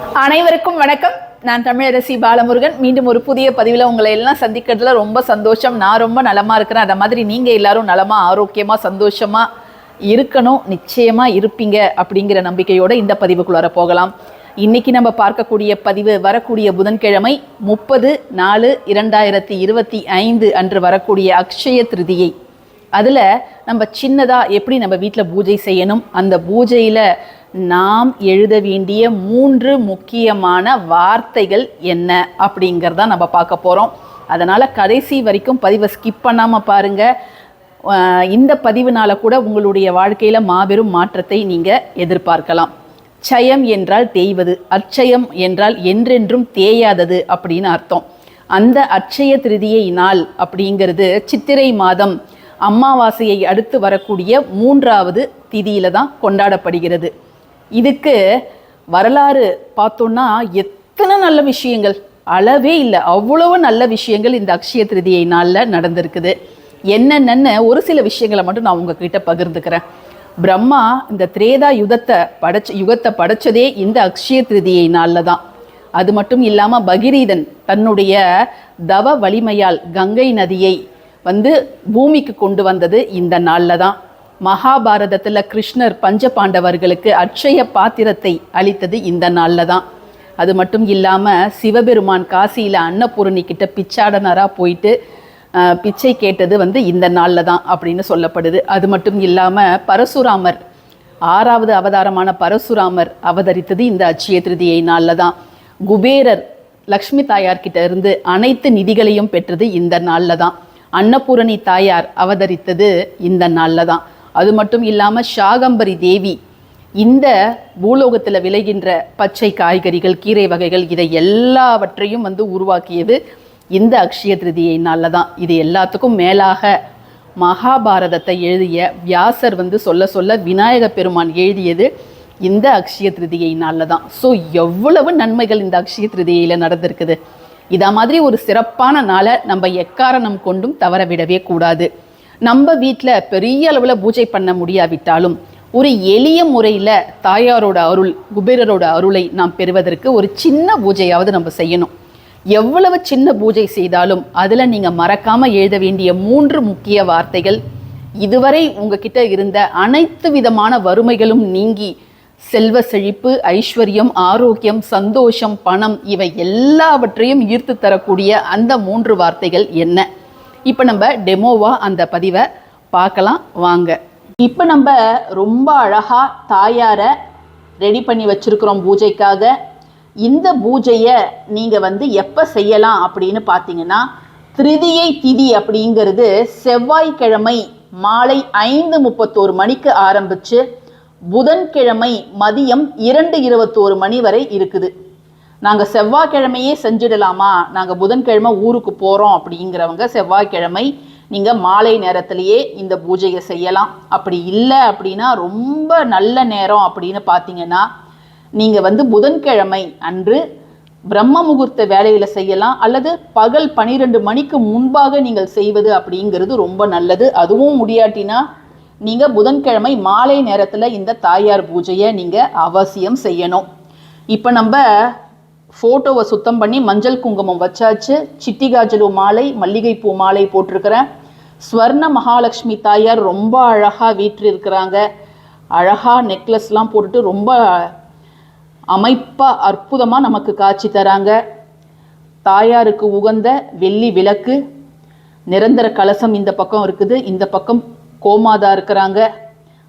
அனைவருக்கும் வணக்கம். நான் தமிழரசி பாலமுருகன். மீண்டும் ஒரு புதிய பதிவில் உங்களை எல்லாம் சந்திக்கிறதுல ரொம்ப சந்தோஷம். நான் ரொம்ப நலமாக இருக்கிறேன். அந்த மாதிரி நீங்கள் எல்லாரும் நலமாக ஆரோக்கியமாக சந்தோஷமாக இருக்கணும். நிச்சயமாக இருப்பீங்க அப்படிங்கிற நம்பிக்கையோடு இந்த பதிவுக்குள்ளார போகலாம் இன்னைக்கு நம்ம பார்க்கக்கூடிய பதிவு வரக்கூடிய புதன்கிழமை முப்பது நாலு இரண்டாயிரத்தி இருபத்தி ஐந்து அன்று வரக்கூடிய அக்ஷய திருதியை. அதில் நம்ம சின்னதாக எப்படி நம்ம வீட்டில் பூஜை செய்யணும்? அந்த பூஜையில் நாம் எழுத வேண்டிய மூன்று முக்கியமான வார்த்தைகள் என்ன அப்படிங்கிறத நம்ம பார்க்க போகிறோம் அதனால் கடைசி வரைக்கும் பதிவை ஸ்கிப் பண்ணாமல் பாருங்கள் இந்த பதிவுனால கூட உங்களுடைய வாழ்க்கையில் மாபெரும் மாற்றத்தை நீங்கள் எதிர்பார்க்கலாம். சயம் என்றால் தேய்வது அச்சயம் என்றால் என்றென்றும் தேயாதது அப்படின்னு அர்த்தம். அந்த அட்சய திருதியை நாள் அப்படிங்கிறது சித்திரை மாதம் அமாவாசையை அடுத்து வரக்கூடிய மூன்றாவது திதியில தான் கொண்டாடப்படுகிறது. இதுக்கு வரலாறு பார்த்தோம்னா எத்தனை நல்ல விஷயங்கள்? அளவே இல்லை. அவ்வளவு நல்ல விஷயங்கள் இந்த அக்ஷய திருதியை நாளில் நடந்திருக்குது. என்னென்னு ஒரு சில விஷயங்களை மட்டும் நான் உங்ககிட்ட பகிர்ந்துக்கிறேன். பிரம்மா இந்த திரேதா யுகத்தை படைச்ச யுகத்தை படைச்சதே இந்த அக்ஷய திருதியை நாளில் தான். அது மட்டும் இல்லாமல் பகிரீதன் தன்னுடைய தவ வலிமையால் கங்கை நதியை வந்து பூமிக்கு கொண்டு வந்தது இந்த நாளில் தான். மகாபாரதத்தில் கிருஷ்ணர் பஞ்ச பாண்டவர்களுக்கு அட்சய பாத்திரத்தை அளித்தது இந்த நாளில் தான் அது மட்டும் இல்லாமல் சிவபெருமான் காசியில் அன்னபூரணி கிட்ட பிச்சாடனராக போயிட்டு பிச்சை கேட்டது வந்து இந்த நாளில் தான் அப்படின்னு சொல்லப்படுது. அது மட்டும் இல்லாமல் பரசுராமர் ஆறாவது அவதாரமான பரசுராமர் அவதரித்தது இந்த அட்சய திருதியை நாளில் தான் குபேரர் லக்ஷ்மி தாயார்கிட்ட இருந்து அனைத்து நிதிகளையும் பெற்றது இந்த நாளில் தான் அன்னபூரணி தாயார் அவதரித்தது இந்த நாளில் தான் அது மட்டும் இல்லாமல் ஷாகம்பரி தேவி இந்த பூலோகத்தில் விளைகின்ற பச்சை காய்கறிகள் கீரை வகைகள் இதை எல்லாவற்றையும் வந்து உருவாக்கியது இந்த அக்ஷய திருதியை நாளில் தான் இது எல்லாத்துக்கும் மேலாக மகாபாரதத்தை எழுதிய வியாசர் வந்து சொல்ல சொல்ல விநாயக பெருமான் எழுதியது இந்த அக்ஷய திருதியை நாளில் தான் ஸோ எவ்வளவு நன்மைகள் இந்த அக்ஷய திருதியில் நடந்திருக்குது. இதை மாதிரி ஒரு சிறப்பான நாளை நம்ம எக்காரணம் கொண்டும் தவற விடவே கூடாது. நம்ம வீட்டில் பெரிய அளவில் பூஜை பண்ண முடியாவிட்டாலும் ஒரு எளிய முறையில் தாயாரோட அருள் குபேரரோட அருளை நாம் பெறுவதற்கு ஒரு சின்ன பூஜையாவது நம்ம செய்யணும். எவ்வளவு சின்ன பூஜை செய்தாலும் அதில் நீங்கள் மறக்காமல் எழுத வேண்டிய மூன்று முக்கிய வார்த்தைகள் இதுவரை உங்ககிட்ட இருந்த அனைத்து விதமான வறுமைகளும் நீங்கி செல்வ செழிப்பு ஐஸ்வர்யம் ஆரோக்கியம் சந்தோஷம் பணம் இவை எல்லாவற்றையும் ஈர்த்து தரக்கூடிய அந்த மூன்று வார்த்தைகள் என்ன? இப்போ நம்ம டெமோவா அந்த பதிவை பார்க்கலாம் வாங்க. இப்போ நம்ம ரொம்ப அழகா தாயாரை ரெடி பண்ணி வச்சிருக்கிறோம் பூஜைக்காக. இந்த பூஜையை நீங்கள் வந்து எப்போ செய்யலாம் அப்படின்னு பார்த்தீங்கன்னா திருதியை திதி அப்படிங்கிறது செவ்வாய்க்கிழமை மாலை ஐந்து முப்பத்தோரு மணிக்கு ஆரம்பித்து புதன்கிழமை மதியம் இரண்டு இருபத்தோரு மணி வரை இருக்குது. நாங்கள் செவ்வாய்க்கிழமையே செஞ்சிடலாமா? நாங்கள் புதன்கிழமை ஊருக்கு போகிறோம் அப்படிங்கிறவங்க செவ்வாய்க்கிழமை நீங்கள் மாலை நேரத்திலேயே இந்த பூஜையை செய்யலாம். அப்படி இல்லை அப்படின்னா ரொம்ப நல்ல நேரம் அப்படின்னு பார்த்தீங்கன்னா நீங்கள் வந்து புதன்கிழமை அன்று பிரம்ம முகூர்த்த வேலையில் செய்யலாம். அல்லது பகல் பனிரெண்டு மணிக்கு முன்பாக நீங்கள் செய்வது அப்படிங்கிறது ரொம்ப நல்லது. அதுவும் முடியாட்டினா நீங்கள் புதன்கிழமை மாலை நேரத்தில் இந்த தாயார் பூஜையை நீங்கள் அவசியம் செய்யணும். இப்போ நம்ம ஃபோட்டோவை சுத்தம் பண்ணி மஞ்சள் குங்குமம் வச்சாச்சு. சிட்டிகாஜலு மாலை மல்லிகைப்பூ மாலை போட்டிருக்கிறேன். ஸ்வர்ண மகாலட்சுமி தாயார் ரொம்ப அழகாக வீற்றிருக்கிறாங்க. அழகாக நெக்லஸ்லாம் போட்டுட்டு ரொம்ப அமைப்பாக அற்புதமாக நமக்கு காட்சி தராங்க. தாயாருக்கு உகந்த வெள்ளி விளக்கு நிரந்தர கலசம் இந்த பக்கம் இருக்குது. இந்த பக்கம் கோமாதா இருக்கிறாங்க.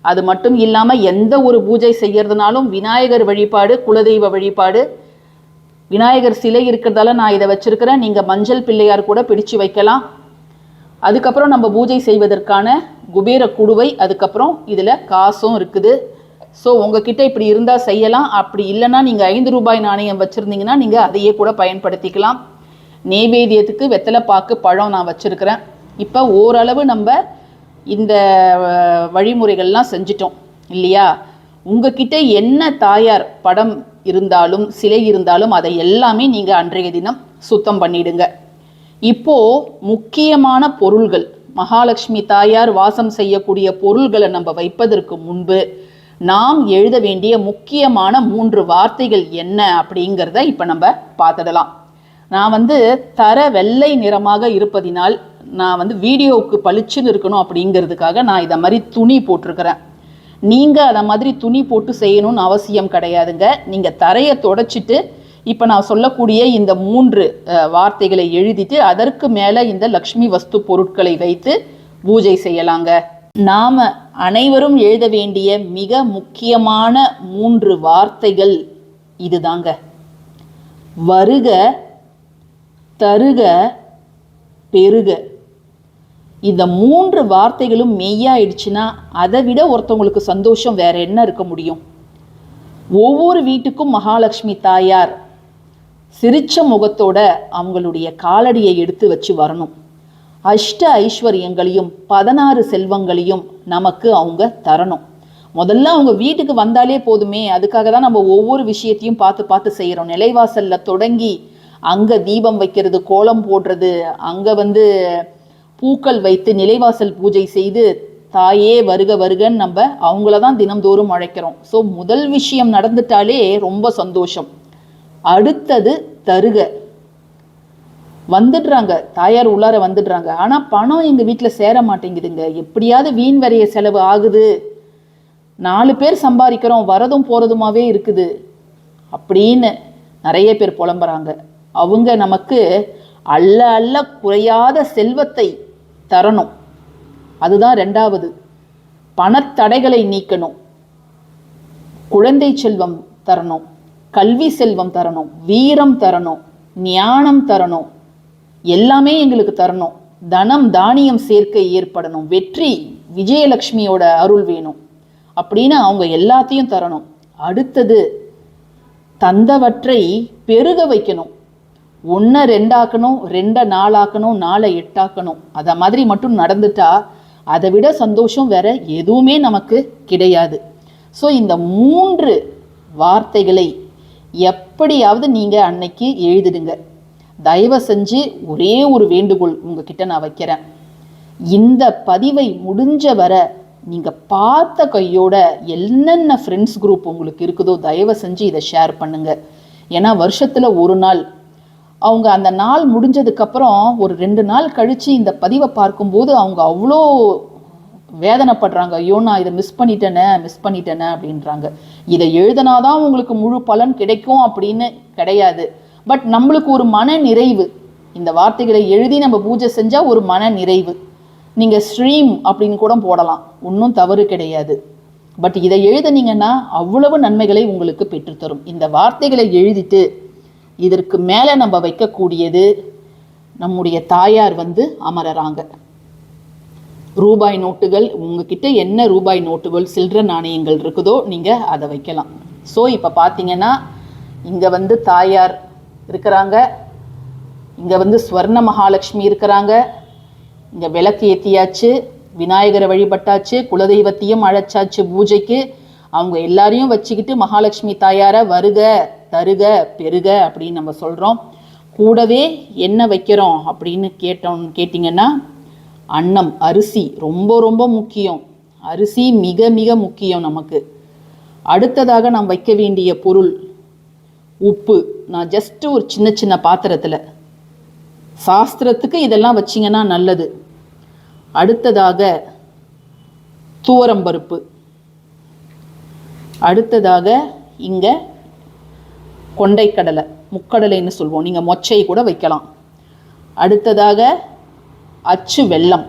அது மட்டும் இல்லாமல் எந்த ஒரு பூஜை செய்யறதுனாலும் விநாயகர் வழிபாடு குலதெய்வ வழிபாடு விநாயகர் சிலை இருக்கிறதால நான் இதை வச்சிருக்கிறேன். நீங்கள் மஞ்சள் பிள்ளையார் கூட பிடிச்சு வைக்கலாம். அதுக்கப்புறம் நம்ம பூஜை செய்வதற்கான குபேர குடுவை அதுக்கப்புறம் இதில் காசும் இருக்குது. ஸோ உங்ககிட்ட இப்படி இருந்தால் செய்யலாம். அப்படி இல்லைன்னா நீங்கள் ஐந்து ரூபாய் நாணயம் வச்சுருந்தீங்கன்னா நீங்கள் அதையே கூட பயன்படுத்திக்கலாம். நெய்வேத்தியத்துக்கு வெத்தலைப்பாக்கு பழம் நான் வச்சுருக்கிறேன். இப்போ ஓரளவு நம்ம இந்த வழிமுறைகள்லாம் செஞ்சிட்டோம். இல்லையா? உங்ககிட்ட என்ன தாயார் படம் இருந்தாலும் சிலை இருந்தாலும் அதை எல்லாமே நீங்கள் அன்றைய தினம் சுத்தம் பண்ணிடுங்க. இப்போ முக்கியமான பொருள்கள் மகாலட்சுமி தாயார் வாசம் செய்யக்கூடிய பொருள்களை நம்ம வைப்பதற்கு முன்பு நாம் எழுத வேண்டிய முக்கியமான மூன்று வார்த்தைகள் என்ன அப்படிங்கிறத இப்போ நம்ம பார்த்துடலாம். நான் வந்து தர வெள்ளை நிறமாக இருப்பதினால் நான் வந்து வீடியோவுக்கு பளிச்சுன்னு இருக்கணும் அப்படிங்கிறதுக்காக நான் இதை மாதிரி துணி போட்டிருக்கிறேன். நீங்கள் அதை மாதிரி துணி போட்டு செய்யணும்னு அவசியம் கிடையாதுங்க. நீங்கள் தரையை தொடச்சிட்டு இப்போ நான் சொல்லக்கூடிய இந்த மூன்று வார்த்தைகளை எழுதிட்டு அதற்கு மேலே இந்த லக்ஷ்மி வஸ்து பொருட்களை வைத்து பூஜை செய்யலாங்க. நாம் அனைவரும் எழுத வேண்டிய மிக முக்கியமான மூன்று வார்த்தைகள் இதுதாங்க. வருக தருக பெருக. இந்த மூன்று வார்த்தைகளும் மெய்யாயிடுச்சுன்னா அதை விட ஒருத்தவங்களுக்கு சந்தோஷம் வேற என்ன இருக்க முடியும்? ஒவ்வொரு வீட்டுக்கும் மகாலட்சுமி தாயார் சிரிச்ச முகத்தோட அவங்களுடைய காலடியை எடுத்து வச்சு வரணும். அஷ்ட ஐஸ்வர்யங்களையும் பதினாறு செல்வங்களையும் நமக்கு அவங்க தரணும். முதல்ல அவங்க வீட்டுக்கு வந்தாலே போதுமே அதுக்காக தான் நம்ம ஒவ்வொரு விஷயத்தையும் பார்த்து பார்த்து செய்கிறோம் நிலைவாசலில் தொடங்கி அங்கே தீபம் வைக்கிறது கோலம் போடுறது அங்கே வந்து பூக்கள் வைத்து நிலைவாசல் பூஜை செய்து தாயே வருக வருகன்னு நம்ம அவங்கள தான் தினம்தோறும் அழைக்கிறோம். ஸோ முதல் விஷயம் நடந்துட்டாலே ரொம்ப சந்தோஷம். அடுத்தது தருக. வந்துடுறாங்க. தாயார் உள்ளார வந்துடுறாங்க. ஆனால் பணம் எங்கள் வீட்டில் சேர மாட்டேங்குதுங்க. எப்படியாவது வீண் வரைய செலவு ஆகுது. நாலு பேர் சம்பாதிக்கிறோம். வரதும் போகிறதுமாவே இருக்குது. அப்படின்னு நிறைய பேர் புலம்புறாங்க. அவங்க நமக்கு அள்ள அல்ல குறையாத செல்வத்தை தரணும். அதுதான் ரெண்டாவது பணத்தடைகளை நீக்கணும். குழந்தை செல்வம் தரணும். கல்வி செல்வம் தரணும். வீரம் தரணும். ஞானம் தரணும். எல்லாமே எங்களுக்கு தரணும். தனம் தானியம் சேர்க்கை ஏற்படணும். வெற்றி விஜயலட்சுமியோட அருள் வேணும். அப்படின்னு அவங்க எல்லாத்தையும் தரணும். அடுத்தது தந்தவற்றை பெருக வைக்கணும். ஒன்றை ரெண்டாக்கணும் ரெண்டை நாளாக்கணும் நாளை எட்டாக்கணும். அதை மாதிரி மட்டும் நடந்துட்டா அதை விட சந்தோஷம் வேற எதுவுமே நமக்கு கிடையாது. ஸோ இந்த மூன்று வார்த்தைகளை எப்படியாவது நீங்கள் அன்னைக்கு எழுதிடுங்க. தயவு செஞ்சு ஒரே ஒரு வேண்டுகோள் உங்ககிட்ட நான் வைக்கிறேன். இந்த பதிவை முடிஞ்ச வர நீங்கள் பார்த்த கையோட என்னென்ன ஃப்ரெண்ட்ஸ் குரூப் உங்களுக்கு இருக்குதோ தயவு செஞ்சு இதை ஷேர் பண்ணுங்கள் ஏன்னா வருஷத்தில் ஒரு நாள் அவங்க அந்த நாள் முடிஞ்சதுக்கப்புறம் ஒரு ரெண்டு நாள் கழித்து இந்த பதிவை பார்க்கும்போது அவங்க அவ்வளோ வேதனைப்படுறாங்க. ஐயோ நான் இதை மிஸ் பண்ணிட்டேனே மிஸ் பண்ணிட்டேனே அப்படின்றாங்க. இதை எழுதினாதான் உங்களுக்கு முழு பலன் கிடைக்கும் அப்படின்னு கிடையாது. பட் நம்மளுக்கு ஒரு மன நிறைவு. இந்த வார்த்தைகளை எழுதி நம்ம பூஜை செஞ்சால் ஒரு மன நிறைவு. நீங்கள் ஸ்ட்ரீம் அப்படின்னு கூட போடலாம். ஒன்றும் தவறு கிடையாது. பட் இதை எழுதுனீங்கன்னா அவ்வளவு நன்மைகளை உங்களுக்கு பெற்றுத்தரும். இந்த வார்த்தைகளை எழுதிட்டு இதற்கு மேலே நம்ம வைக்கக்கூடியது நம்முடைய தாயார் வந்து அமரறாங்க ரூபாய் நோட்டுகள் உங்ககிட்ட என்ன ரூபாய் நோட்டுகள் சில்லற நாணயங்கள் இருக்குதோ நீங்கள் அதை வைக்கலாம். ஸோ இப்போ பார்த்தீங்கன்னா இங்கே வந்து தாயார் இருக்கிறாங்க. இங்கே வந்து ஸ்வர்ண மகாலட்சுமி இருக்கிறாங்க. இங்கே விளக்கு ஏற்றியாச்சு விநாயகரை வழிபட்டாச்சு குலதெய்வத்தையும் அழைச்சாச்சு பூஜைக்கு. அவங்க எல்லாரையும் வச்சுக்கிட்டு மகாலட்சுமி தாயாரை வருக. தருக பெருக அப்படின்னு நம்ம சொல்கிறோம் கூடவே என்ன வைக்கிறோம் அப்படின்னு கேட்டோம் கேட்டிங்கன்னா அன்னம் அரிசி ரொம்ப ரொம்ப முக்கியம். அரிசி மிக மிக முக்கியம் நமக்கு. அடுத்ததாக நாம் வைக்க வேண்டிய பொருள் உப்பு. நான் ஜஸ்ட்டு ஒரு சின்ன சின்ன பாத்திரத்தில். சாஸ்திரத்துக்கு இதெல்லாம் வச்சிங்கன்னா நல்லது. அடுத்ததாக துவரம்பருப்பு அடுத்ததாக இங்கே கொண்டைக்கடலை முக்கடலைன்னு சொல்லுவோம் நீங்கள் மொச்சை கூட வைக்கலாம். அடுத்ததாக அச்சு வெள்ளம்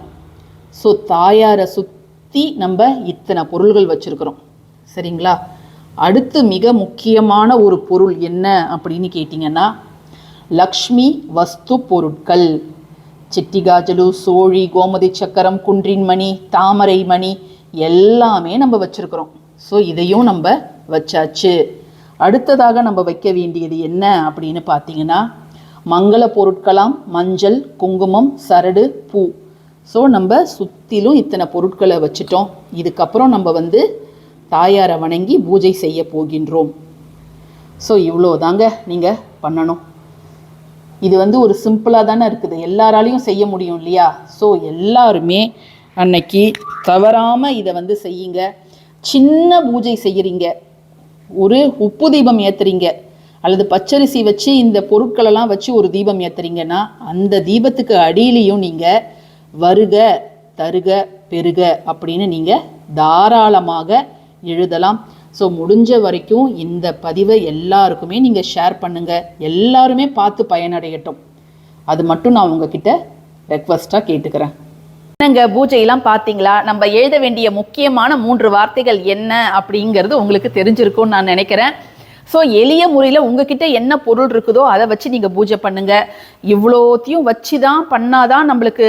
ஸோ தாயாரை சுற்றி நம்ம இத்தனை பொருள்கள் வச்சுருக்குறோம். சரிங்களா? அடுத்து மிக முக்கியமான ஒரு பொருள் என்ன அப்படின்னு கேட்டிங்கன்னா லக்ஷ்மி வஸ்து பொருட்கள். சிட்டிகாஜலு சோழி கோமதி சக்கரம் குன்றின் மணி தாமரை மணி எல்லாமே நம்ம வச்சுருக்குறோம். ஸோ இதையும் நம்ம வச்சாச்சு. அடுத்ததாக நம்ம வைக்க வேண்டியது என்ன அப்படின்னு பார்த்தீங்கன்னா மங்கள பொருட்களாம் மஞ்சள் குங்குமம் சரடு பூ. ஸோ நம்ம சுற்றிலும் இத்தனை பொருட்களை வச்சுட்டோம். இதுக்கப்புறம் நம்ம வந்து தாயாரை வணங்கி பூஜை செய்ய போகின்றோம். ஸோ இவ்வளோ தாங்க நீங்கள் பண்ணணும். இது வந்து ஒரு சிம்பிளாக தானே இருக்குது. எல்லாராலையும் செய்ய முடியும் இல்லையா? ஸோ எல்லாருமே அன்னைக்கு தவறாமல் இதை வந்து செய்யுங்க. சின்ன பூஜை செய்கிறீங்க ஒரு உப்பு தீபம் ஏத்துறீங்க. அல்லது பச்சரிசி வச்சு இந்த பொருட்களெல்லாம் வச்சு ஒரு தீபம் ஏத்துறீங்கன்னா அந்த தீபத்துக்கு அடியிலையும் நீங்கள் வருக தருக பெருக அப்படின்னு நீங்கள் தாராளமாக எழுதலாம். ஸோ முடிஞ்ச வரைக்கும் இந்த பதிவை எல்லாருக்குமே நீங்கள் ஷேர் பண்ணுங்கள் எல்லாருமே பார்த்து பயனடையட்டும். அது மட்டும் நான் உங்ககிட்ட ரெக்வஸ்ட்டாக கேட்டுக்கிறேன். என்னங்க பூஜையெல்லாம் பார்த்தீங்களா? நம்ம எழுத வேண்டிய முக்கியமான மூன்று வார்த்தைகள் என்ன அப்படிங்கிறது உங்களுக்கு தெரிஞ்சிருக்கும்னு நான் நினைக்கிறேன். ஸோ எளிய முறையில் உங்ககிட்ட என்ன பொருள் இருக்குதோ அதை வச்சு நீங்கள் பூஜை பண்ணுங்கள் இவ்வளோத்தையும் வச்சு தான் பண்ணாதான் நம்மளுக்கு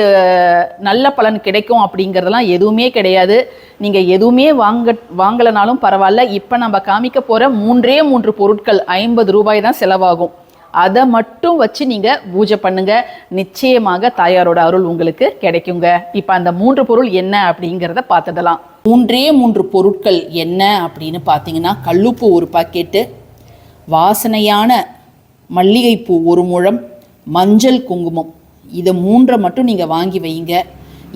நல்ல பலன் கிடைக்கும் அப்படிங்கிறதெல்லாம் எதுவுமே கிடையாது. நீங்கள் எதுவுமே வாங்க வாங்கலைனாலும் பரவாயில்ல. இப்போ நம்ம காமிக்க போகிற மூன்றே மூன்று பொருட்கள் ஐம்பது ரூபாய் தான் செலவாகும். அதை மட்டும் வச்சு நீங்கள் பூஜை பண்ணுங்க. நிச்சயமாக தாயாரோட அருள் உங்களுக்கு கிடைக்குங்க. இப்போ அந்த மூன்று பொருள் என்ன அப்படிங்கிறத பார்த்துடலாம் மூன்றே மூன்று பொருட்கள் என்ன அப்படின்னு பார்த்தீங்கன்னா கல்லுப்பு ஒரு பாக்கெட்டு வாசனையான மல்லிகைப்பூ ஒரு முழம் மஞ்சள் குங்குமம். இதை மூன்றை மட்டும் நீங்கள் வாங்கி வைங்க.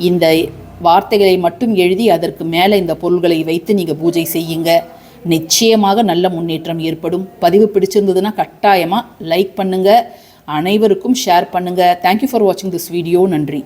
இந்த வார்த்தைகளை மட்டும் எழுதி அதற்கு மேலே இந்த பொருள்களை வைத்து நீங்கள் பூஜை செய்யுங்க. நிச்சயமாக நல்ல முன்னேற்றம் ஏற்படும். பதிவு பிடிச்சிருந்ததுன்னா கட்டாயமாக லைக் பண்ணுங்கள் அனைவருக்கும் ஷேர் பண்ணுங்கள் தேங்க்யூ ஃபார் வாட்சிங் திஸ் வீடியோ நன்றி.